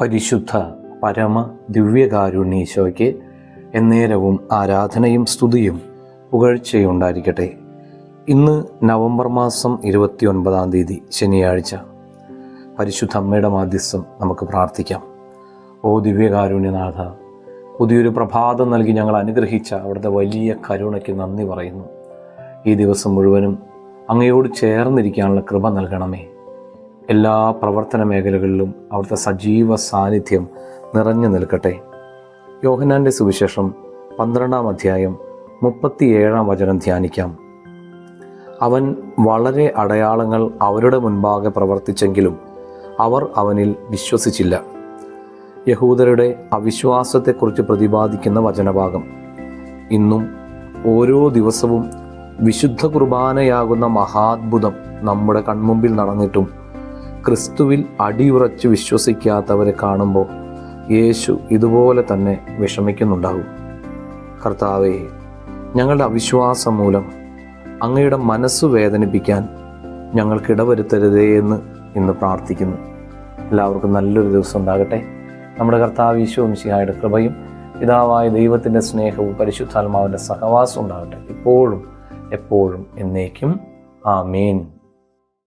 പരിശുദ്ധ പരമ ദിവ്യകാരുണ്യേശോയ്ക്ക് എന്നേരവും ആരാധനയും സ്തുതിയും പുകഴ്ചയുണ്ടായിരിക്കട്ടെ. ഇന്ന് നവംബർ മാസം ഇരുപത്തി ഒൻപതാം തീയതി ശനിയാഴ്ച. പരിശുദ്ധ അമ്മയുടെ മാധ്യസ്ഥം നമുക്ക് പ്രാർത്ഥിക്കാം. ഓ ദിവ്യകാരുണ്യനാഥ പുതിയൊരു പ്രഭാതം നൽകി ഞങ്ങൾ അനുഗ്രഹിച്ച അവിടുത്തെ വലിയ കരുണയ്ക്ക് നന്ദി പറയുന്നു. ഈ ദിവസം മുഴുവനും അങ്ങയോട് ചേർന്നിരിക്കാനുള്ള കൃപ നൽകണമേ. എല്ലാ പ്രവർത്തന മേഖലകളിലും അവിടുത്തെ സജീവ സാന്നിധ്യം നിറഞ്ഞു നിൽക്കട്ടെ. യോഹനാന്റെ സുവിശേഷം പന്ത്രണ്ടാം അധ്യായം മുപ്പത്തിയേഴാം വചനം ധ്യാനിക്കാം. അവൻ വളരെ അടയാളങ്ങൾ അവരുടെ മുൻപാകെ പ്രവർത്തിച്ചെങ്കിലും അവർ അവനിൽ വിശ്വസിച്ചില്ല. യഹൂദരുടെ അവിശ്വാസത്തെക്കുറിച്ച് പ്രതിപാദിക്കുന്ന വചനഭാഗം. ഇന്നും ഓരോ ദിവസവും വിശുദ്ധ കുർബാനയാകുന്ന മഹാത്ഭുതം നമ്മുടെ കൺമുമ്പിൽ നടന്നിട്ടും ക്രിസ്തുവിൽ അടിയുറച്ച് വിശ്വസിക്കാത്തവരെ കാണുമ്പോൾ യേശു ഇതുപോലെ തന്നെ വിഷമിക്കുന്നുണ്ടാകും. കർത്താവേ ഞങ്ങളുടെ അവിശ്വാസം മൂലം അങ്ങയുടെ മനസ്സ് വേദനിപ്പിക്കാൻ ഞങ്ങൾക്കിടവരുത്തരുതേ എന്ന് ഇന്ന് പ്രാർത്ഥിക്കുന്നു. എല്ലാവർക്കും നല്ലൊരു ദിവസം ഉണ്ടാകട്ടെ. നമ്മുടെ കർത്താവ് ഈശോ ശിഹായുടെ കൃപയും പിതാവായ ദൈവത്തിന്റെ സ്നേഹവും പരിശുദ്ധാത്മാവിന്റെ സഹവാസവും ഉണ്ടാകട്ടെ. ഇപ്പോഴും എപ്പോഴും എന്നേക്കും. ആ ആമേൻ.